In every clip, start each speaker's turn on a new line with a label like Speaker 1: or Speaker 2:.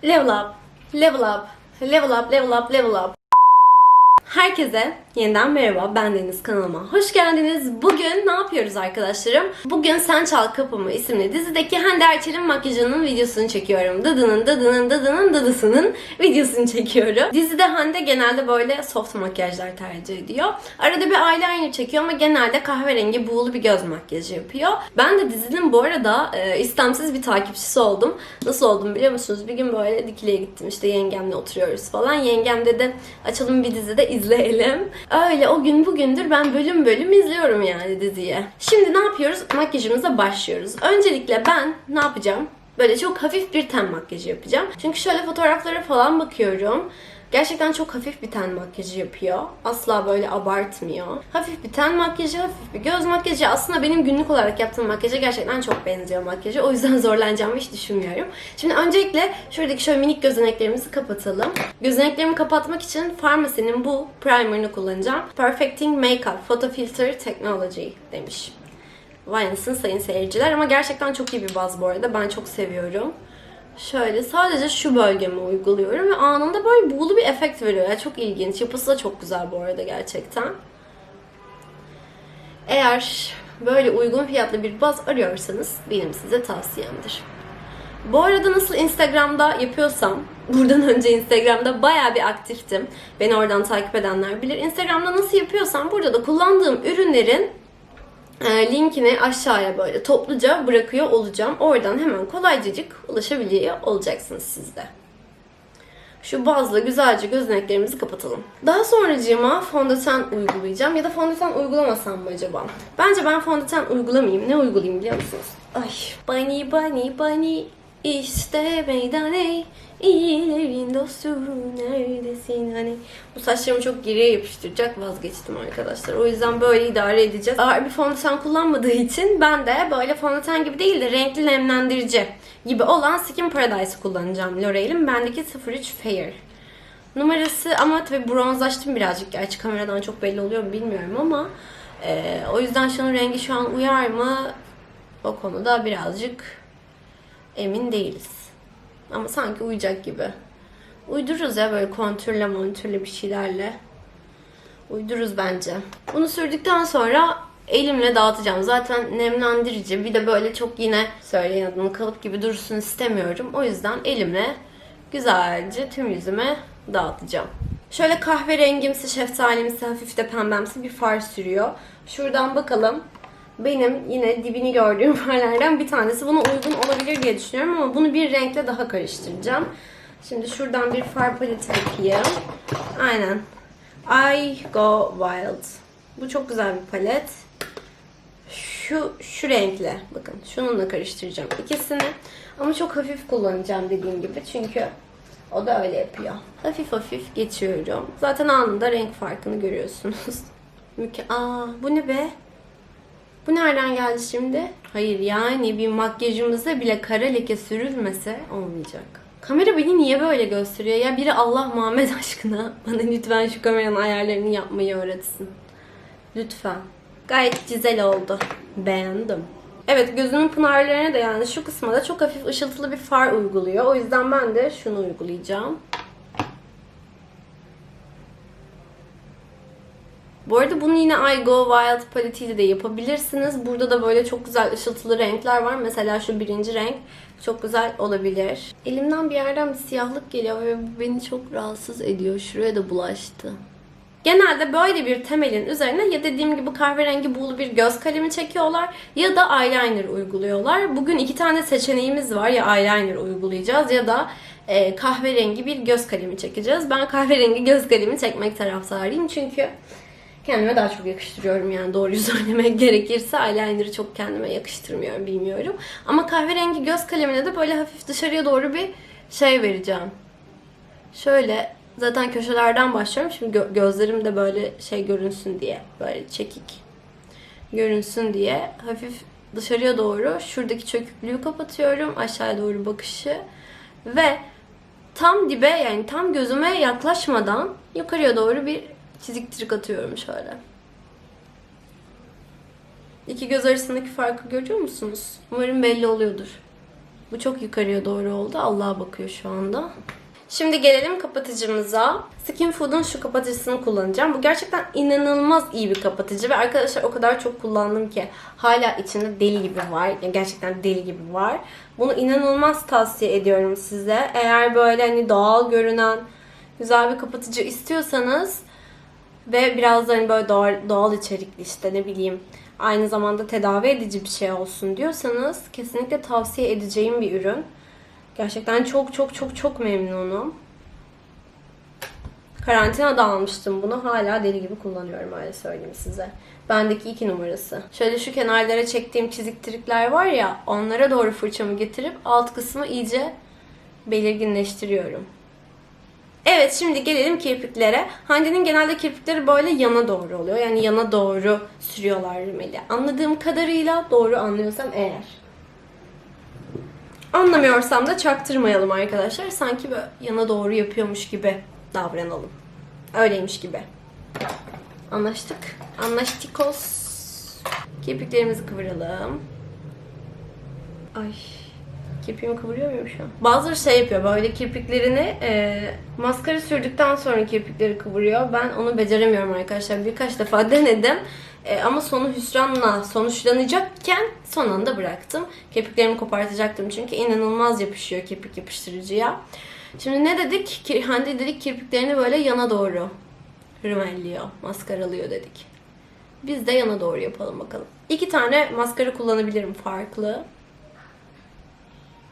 Speaker 1: Level up, level up, level up, level up, level up. Herkese yeniden merhaba. Ben Deniz kanalıma. Hoş geldiniz. Bugün ne yapıyoruz arkadaşlarım? Bugün Sen Çal Kapımı isimli dizideki Hande Erçel'in makyajının videosunu çekiyorum. Dıdının dıdının dıdının dıdısının videosunu çekiyorum. Dizide Hande genelde böyle soft makyajlar tercih ediyor. Arada bir eyeliner çekiyor ama genelde kahverengi buğulu bir göz makyajı yapıyor. Ben de dizinin bu arada e, istemsiz bir takipçisi oldum. Nasıl oldum biliyor musunuz? Bir gün böyle Dikili'ye gittim işte yengemle oturuyoruz falan. Yengem dedi açalım bir dizide izleyelim. Öyle o gün bugündür ben bölüm bölüm izliyorum yani diziyi. Şimdi ne yapıyoruz? Makyajımıza başlıyoruz. Öncelikle ben ne yapacağım? Böyle çok hafif bir ten makyajı yapacağım. Çünkü şöyle fotoğraflara falan bakıyorum. Gerçekten çok hafif bir ten makyajı yapıyor. Asla böyle abartmıyor. Hafif bir ten makyajı, hafif bir göz makyajı. Aslında benim günlük olarak yaptığım makyaja gerçekten çok benziyor makyajı. O yüzden zorlanacağımı hiç düşünmüyorum. Şimdi öncelikle şuradaki şöyle minik gözeneklerimizi kapatalım. Gözeneklerimi kapatmak için Farmacy'nin bu primerını kullanacağım. Perfecting Makeup Photo Filter Technology demiş. Vay anasını sayın seyirciler ama gerçekten çok iyi bir baz bu arada. Ben çok seviyorum. Şöyle sadece şu bölgeme uyguluyorum ve anında böyle buğulu bir efekt veriyor. Yani çok ilginç. Yapısı da çok güzel bu arada gerçekten. Eğer böyle uygun fiyatlı bir baz arıyorsanız benim size tavsiyemdir. Bu arada nasıl Instagram'da yapıyorsam, buradan önce Instagram'da bayağı bir aktiftim. Beni oradan takip edenler bilir. Instagram'da nasıl yapıyorsam burada da kullandığım ürünlerin linkini aşağıya böyle topluca bırakıyor olacağım. Oradan hemen kolaycacık ulaşabiliyor olacaksınız siz de. Şu bazla güzelce gözeneklerimizi kapatalım. Daha sonracığıma fondöten uygulayacağım. Ya da fondöten uygulamasam mı acaba? Bence ben fondöten uygulamayayım. Ne uygulayayım biliyor musunuz? Ay. Bunny bunny bunny işte meydane iyilerin dostu neredesin hani bu saçlarımı çok geriye yapıştıracak vazgeçtim arkadaşlar. O yüzden böyle idare edeceğiz. Ağır bir fondöten kullanmadığı için ben de böyle fondöten gibi değil de renkli nemlendirici gibi olan Skin Paradise'ı kullanacağım L'Oreal'in. Bendeki 03 Fair. Numarası ama tabii bronzlaştım birazcık. Gerçi kameradan çok belli oluyor mu bilmiyorum ama e, o yüzden şunun rengi şu an uyar mı? O konuda birazcık emin değiliz. Ama sanki uyacak gibi. Uydururuz ya böyle kontürle montürle bir şeylerle. Uydururuz bence. Bunu sürdükten sonra elimle dağıtacağım. Zaten nemlendirici bir de böyle çok yine söyleyin adını kalıp gibi dursun istemiyorum. O yüzden elimle güzelce tüm yüzüme dağıtacağım. Şöyle kahverengimsi, şeftalimsi, hafif de pembemsi bir far sürüyor. Şuradan bakalım. Benim yine dibini gördüğüm farlardan bir tanesi. Buna uygun olabilir diye düşünüyorum ama bunu bir renkle daha karıştıracağım. Şimdi şuradan bir far paleti yapayım. Aynen. I Go Wild. Bu çok güzel bir palet. Şu şu renkle bakın şununla karıştıracağım ikisini. Ama çok hafif kullanacağım dediğim gibi çünkü o da öyle yapıyor. Hafif hafif geçiyorum. Zaten anında renk farkını görüyorsunuz. Aa bu ne be? Bu nereden geldi şimdi? Hayır yani bir makyajımıza bile kara leke sürülmese olmayacak. Kamera beni niye böyle gösteriyor? Ya biri Allah Muhammed aşkına bana lütfen şu kameranın ayarlarını yapmayı öğretsin. Lütfen. Gayet güzel oldu. Beğendim. Evet gözümün pınarlarına da yani şu kısma da çok hafif ışıltılı bir far uyguluyor. O yüzden ben de şunu uygulayacağım. Bu arada bunu yine I Go Wild paletiyle de yapabilirsiniz. Burada da böyle çok güzel ışıltılı renkler var. Mesela şu birinci renk çok güzel olabilir. Elimden bir yerden bir siyahlık geliyor ve bu beni çok rahatsız ediyor. Şuraya da bulaştı. Genelde böyle bir temelin üzerine ya dediğim gibi kahverengi buğulu bir göz kalemi çekiyorlar ya da eyeliner uyguluyorlar. Bugün iki tane seçeneğimiz var. Ya eyeliner uygulayacağız ya da e, kahverengi bir göz kalemi çekeceğiz. Ben kahverengi göz kalemi çekmek taraftarıyım çünkü kendime daha çok yakıştırıyorum yani doğruyu söylemek gerekirse eyeliner'ı çok kendime yakıştırmıyorum bilmiyorum. Ama kahverengi göz kalemine de böyle hafif dışarıya doğru bir şey vereceğim. Şöyle zaten köşelerden başlıyorum. Şimdi gö- gözlerim de böyle şey görünsün diye böyle çekik görünsün diye hafif dışarıya doğru şuradaki çöküklüğü kapatıyorum. Aşağıya doğru bakışı ve tam dibe yani tam gözüme yaklaşmadan yukarıya doğru bir çizik trik atıyorum şöyle. İki göz arasındaki farkı görüyor musunuz? Umarım belli oluyordur. Bu çok yukarıya doğru oldu. Allah'a bakıyor şu anda. Şimdi gelelim kapatıcımıza. Skin Food'un şu kapatıcısını kullanacağım. Bu gerçekten inanılmaz iyi bir kapatıcı ve arkadaşlar o kadar çok kullandım ki hala içinde deli gibi var. Yani gerçekten deli gibi var. Bunu inanılmaz tavsiye ediyorum size. Eğer böyle hani doğal görünen güzel bir kapatıcı istiyorsanız ve biraz da hani böyle doğal, doğal içerikli işte ne bileyim aynı zamanda tedavi edici bir şey olsun diyorsanız kesinlikle tavsiye edeceğim bir ürün. Gerçekten çok çok çok çok memnunum. Karantinada almıştım bunu. Hala deli gibi kullanıyorum öyle söyleyeyim size. Bendeki iki numarası. Şöyle şu kenarlara çektiğim çizik trikler var ya onlara doğru fırçamı getirip alt kısmı iyice belirginleştiriyorum. Evet şimdi gelelim kirpiklere. Hande'nin genelde kirpikleri böyle yana doğru oluyor. Yani yana doğru sürüyorlar rimeli. Anladığım kadarıyla doğru anlıyorsam eğer. Anlamıyorsam da çaktırmayalım arkadaşlar. Sanki böyle yana doğru yapıyormuş gibi davranalım. Öyleymiş gibi. Anlaştık. Anlaştıkos. Kirpiklerimizi kıvıralım. Ay. Kirpiğimi kıvırıyor muyum şu an? Bazıları şey yapıyor böyle kirpiklerini e, maskara sürdükten sonra kirpikleri kıvırıyor. Ben onu beceremiyorum arkadaşlar. Birkaç defa denedim. E, ama sonu hüsranla sonuçlanacakken son anda bıraktım. Kirpiklerimi kopartacaktım çünkü inanılmaz yapışıyor kirpik yapıştırıcıya. Şimdi ne dedik? Hande dedik kirpiklerini böyle yana doğru rümelliyor, maskaralıyor dedik. Biz de yana doğru yapalım bakalım. İki tane maskara kullanabilirim farklı.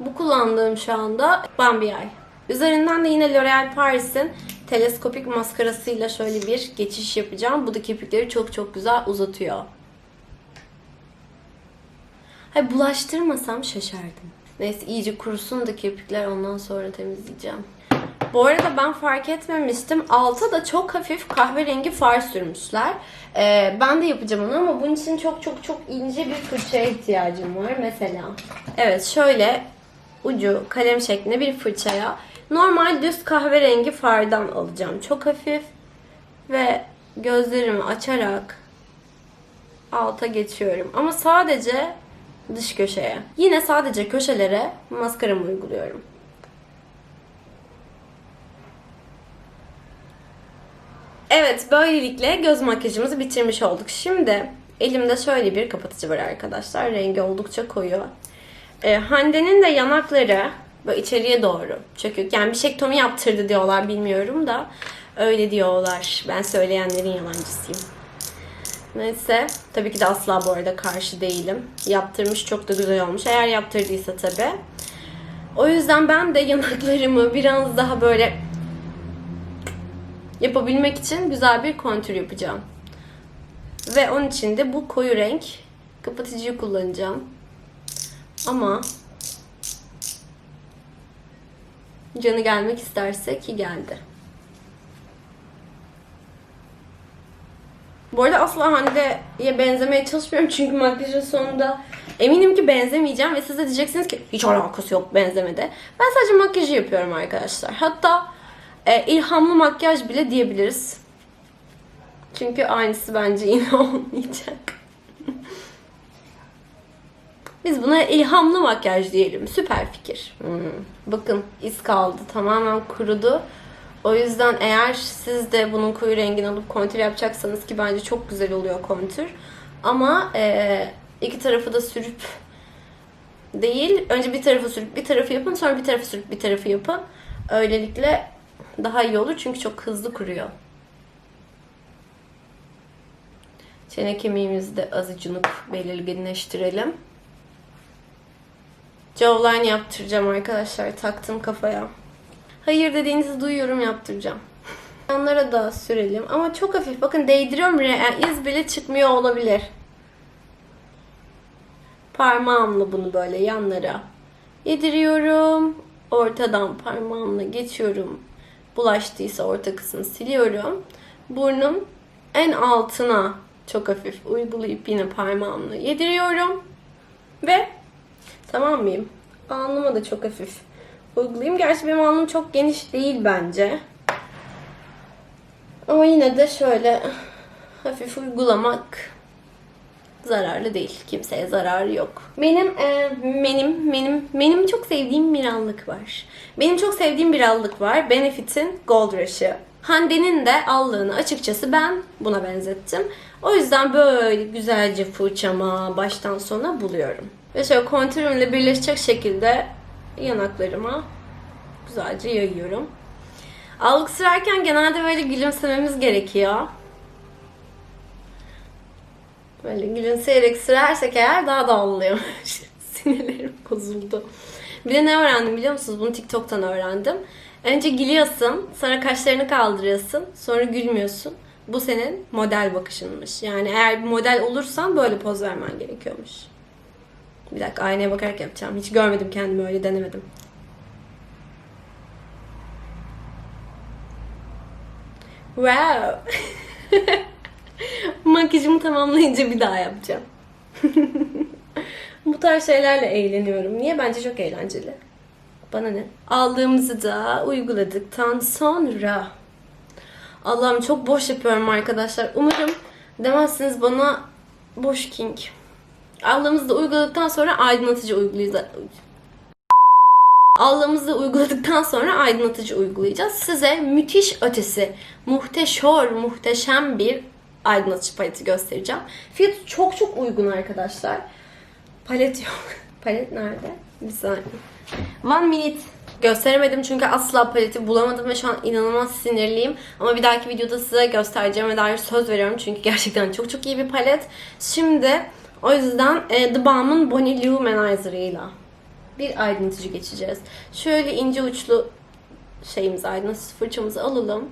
Speaker 1: Bu kullandığım şu anda Bambi Eye. Üzerinden de yine L'Oreal Paris'in teleskopik maskarasıyla şöyle bir geçiş yapacağım. Bu da kirpikleri çok çok güzel uzatıyor. Hayır bulaştırmasam şaşardım. Neyse iyice kurusun da kirpikler ondan sonra temizleyeceğim. Bu arada ben fark etmemiştim. Alta da çok hafif kahverengi far sürmüşler. Ee, ben de yapacağım onu ama bunun için çok çok çok ince bir fırçaya ihtiyacım var mesela. Evet şöyle ucu kalem şeklinde bir fırçaya normal düz kahverengi fardan alacağım. Çok hafif ve gözlerimi açarak alta geçiyorum. Ama sadece dış köşeye. Yine sadece köşelere maskaramı uyguluyorum. Evet, böylelikle göz makyajımızı bitirmiş olduk. Şimdi elimde şöyle bir kapatıcı var arkadaşlar. Rengi oldukça koyu. Ee, Hande'nin de yanakları böyle içeriye doğru çökük. Yani bir şektomi yaptırdı diyorlar bilmiyorum da. Öyle diyorlar. Ben söyleyenlerin yalancısıyım. Neyse. Tabii ki de asla bu arada karşı değilim. Yaptırmış çok da güzel olmuş. Eğer yaptırdıysa tabii. O yüzden ben de yanaklarımı biraz daha böyle yapabilmek için güzel bir kontür yapacağım. Ve onun için de bu koyu renk kapatıcıyı kullanacağım. Ama canı gelmek isterse ki geldi. Bu arada asla Hande'ye benzemeye çalışmıyorum çünkü makyajın sonunda eminim ki benzemeyeceğim ve siz de diyeceksiniz ki hiç alakası yok benzemede. Ben sadece makyajı yapıyorum arkadaşlar. Hatta e, ilhamlı makyaj bile diyebiliriz. Çünkü aynısı bence yine olmayacak. Biz buna ilhamlı makyaj diyelim. Süper fikir. Hmm. Bakın iz kaldı. Tamamen kurudu. O yüzden eğer siz de bunun koyu rengini alıp kontür yapacaksanız ki bence çok güzel oluyor kontür. Ama e, iki tarafı da sürüp değil. Önce bir tarafı sürüp bir tarafı yapın. Sonra bir tarafı sürüp bir tarafı yapın. Öylelikle daha iyi olur. Çünkü çok hızlı kuruyor. Çene kemiğimizi de azıcık belirginleştirelim. Jawline yaptıracağım arkadaşlar. Taktım kafaya. Hayır dediğinizi duyuyorum yaptıracağım. Yanlara da sürelim. Ama çok hafif. Bakın değdiriyorum bile. Yani iz bile çıkmıyor olabilir. Parmağımla bunu böyle yanlara yediriyorum. Ortadan parmağımla geçiyorum. Bulaştıysa orta kısmı siliyorum. Burnun en altına çok hafif uygulayıp yine parmağımla yediriyorum. Ve tamam mıyım? Alnıma da çok hafif uygulayayım. Gerçi benim alnım çok geniş değil bence. Ama yine de şöyle hafif uygulamak zararlı değil. Kimseye zararı yok. Benim e, benim benim benim çok sevdiğim bir allık var. Benim çok sevdiğim bir allık var. Benefit'in Gold Rush'ı. Hande'nin de allığını açıkçası ben buna benzettim. O yüzden böyle güzelce fırçama baştan sona buluyorum. Ve şöyle kontürümle birleşecek şekilde yanaklarıma güzelce yayıyorum. Allık sürerken genelde böyle gülümsememiz gerekiyor. Böyle gülümseyerek sürersek eğer daha da oluyor. Sinirlerim bozuldu. Bir de ne öğrendim biliyor musunuz? Bunu TikTok'tan öğrendim. Önce gülüyorsun, sonra kaşlarını kaldırıyorsun, sonra gülmüyorsun. Bu senin model bakışınmış. Yani eğer bir model olursan böyle poz vermen gerekiyormuş. Bir dakika aynaya bakarak yapacağım. Hiç görmedim kendimi öyle denemedim. Wow. Makyajımı tamamlayınca bir daha yapacağım. Bu tarz şeylerle eğleniyorum. Niye? Bence çok eğlenceli. Bana ne? Aldığımızı da uyguladıktan sonra Allah'ım çok boş yapıyorum arkadaşlar. Umarım demezsiniz bana boş king. Aldığımızı da uyguladıktan sonra aydınlatıcı uygulayacağız. Aldığımızda uyguladıktan sonra aydınlatıcı uygulayacağız. Size müthiş ötesi, muhteşor, muhteşem bir aydınlatıcı paleti göstereceğim. Fiyatı çok çok uygun arkadaşlar. Palet yok. Palet nerede? Bir saniye. One minute. Gösteremedim çünkü asla paleti bulamadım ve şu an inanılmaz sinirliyim. Ama bir dahaki videoda size göstereceğime dair söz veriyorum. Çünkü gerçekten çok çok iyi bir palet. Şimdi o yüzden e, The Balm'ın Bonnie Luminizer'ıyla bir aydınlatıcı geçeceğiz. Şöyle ince uçlu şeyimizi aydınlatıcı fırçamızı alalım.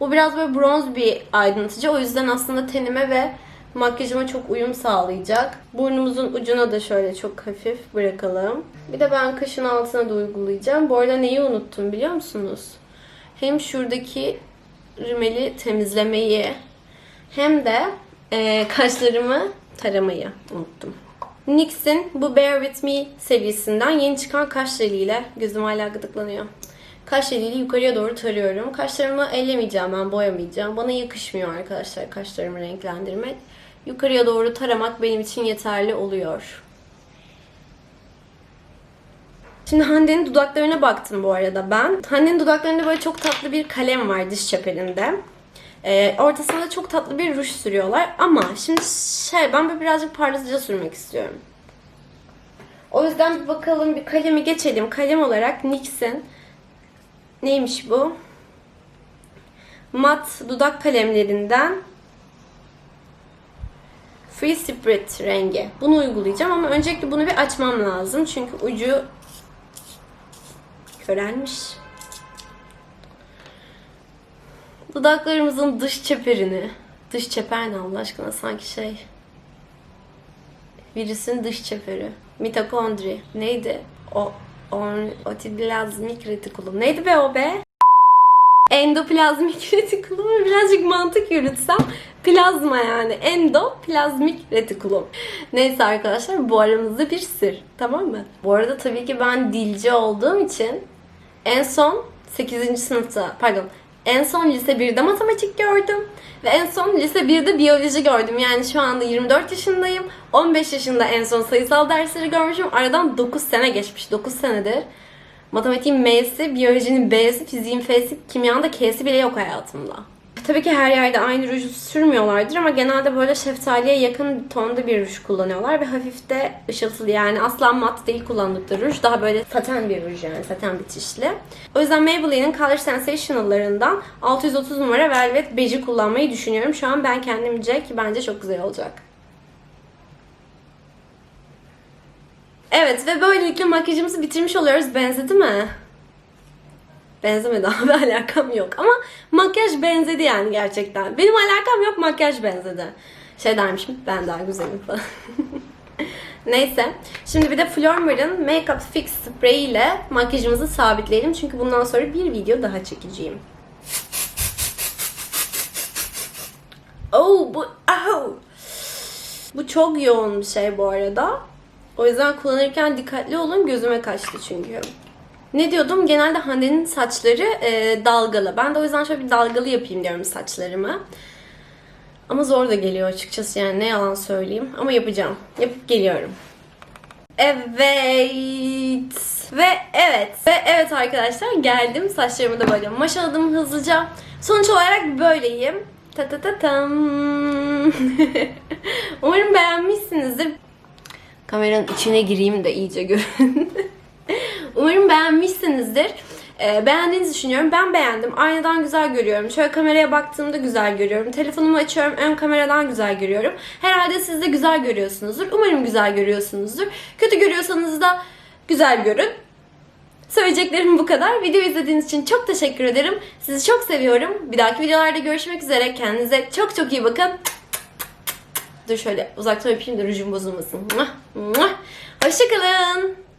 Speaker 1: Bu biraz böyle bronz bir aydınlatıcı. O yüzden aslında tenime ve makyajıma çok uyum sağlayacak. Burnumuzun ucuna da şöyle çok hafif bırakalım. Bir de ben kaşın altına da uygulayacağım. Bu arada neyi unuttum biliyor musunuz? Hem şuradaki rimeli temizlemeyi hem de e, kaşlarımı taramayı unuttum. NYX'in bu Bear With Me serisinden yeni çıkan kaş jeliyle gözüm hala gıdıklanıyor. Kaş jeliyle yukarıya doğru tarıyorum. Kaşlarımı ellemeyeceğim ben, boyamayacağım. Bana yakışmıyor arkadaşlar kaşlarımı renklendirmek. Yukarıya doğru taramak benim için yeterli oluyor. Şimdi Hande'nin dudaklarına baktım bu arada ben. Hande'nin dudaklarında böyle çok tatlı bir kalem var diş çeperinde. Ee, ortasına çok tatlı bir ruj sürüyorlar. Ama şimdi şey ben böyle birazcık parlatıcı sürmek istiyorum. O yüzden bir bakalım bir kalemi geçelim. Kalem olarak NYX'in neymiş bu? Mat dudak kalemlerinden Free Spirit rengi. Bunu uygulayacağım ama öncelikle bunu bir açmam lazım. Çünkü ucu körelmiş. Dudaklarımızın dış çeperini, dış çeper ne Allah aşkına sanki şey virüsün dış çeperi. Mitokondri. Neydi? O on, otiplazmik retikulum. Neydi be o be? Endoplazmik retikulum. Birazcık mantık yürütsem plazma yani. Endoplazmik retikulum. Neyse arkadaşlar bu aramızda bir sır. Tamam mı? Bu arada tabii ki ben dilci olduğum için en son 8. sınıfta pardon en son lise 1'de matematik gördüm. Ve en son lise 1'de biyoloji gördüm. Yani şu anda 24 yaşındayım. 15 yaşında en son sayısal dersleri görmüşüm. Aradan 9 sene geçmiş. 9 senedir. Matematiğin M'si, biyolojinin B'si, fiziğin F'si, kimyanın da K'si bile yok hayatımda. Tabii ki her yerde aynı ruju sürmüyorlardır ama genelde böyle şeftaliye yakın tonda bir ruj kullanıyorlar ve hafif de ışıltılı yani asla mat değil kullandıkları ruj. Daha böyle saten bir ruj yani saten bitişli. O yüzden Maybelline'in Color Sensational'larından 630 numara Velvet Beige'i kullanmayı düşünüyorum. Şu an ben kendimce ki bence çok güzel olacak. Evet ve böylelikle makyajımızı bitirmiş oluyoruz. Benzedi mi? Benzemedi abi alakam yok ama makyaj benzedi yani gerçekten. Benim alakam yok makyaj benzedi. Şey dermişim ben daha güzelim falan. Neyse. Şimdi bir de Flormar'ın Makeup Fix Spray ile makyajımızı sabitleyelim. Çünkü bundan sonra bir video daha çekeceğim. Oh bu oh. Bu çok yoğun bir şey bu arada. O yüzden kullanırken dikkatli olun. Gözüme kaçtı çünkü. Ne diyordum? Genelde Hande'nin saçları e, dalgalı. Ben de o yüzden şöyle bir dalgalı yapayım diyorum saçlarımı. Ama zor da geliyor açıkçası yani ne yalan söyleyeyim. Ama yapacağım. Yapıp geliyorum. Evet. Ve evet. Ve evet arkadaşlar geldim. Saçlarımı da böyle maşaladım hızlıca. Sonuç olarak böyleyim. Ta ta ta tam. Umarım beğenmişsinizdir. Kameranın içine gireyim de iyice görün. Beğenmişsinizdir. Ee, beğendiğinizi düşünüyorum. Ben beğendim. Aynadan güzel görüyorum. Şöyle kameraya baktığımda güzel görüyorum. Telefonumu açıyorum. Ön kameradan güzel görüyorum. Herhalde siz de güzel görüyorsunuzdur. Umarım güzel görüyorsunuzdur. Kötü görüyorsanız da güzel görün. Söyleyeceklerim bu kadar. Video izlediğiniz için çok teşekkür ederim. Sizi çok seviyorum. Bir dahaki videolarda görüşmek üzere. Kendinize çok çok iyi bakın. Dur şöyle uzaktan öpeyim de rujum bozulmasın. Hoşçakalın.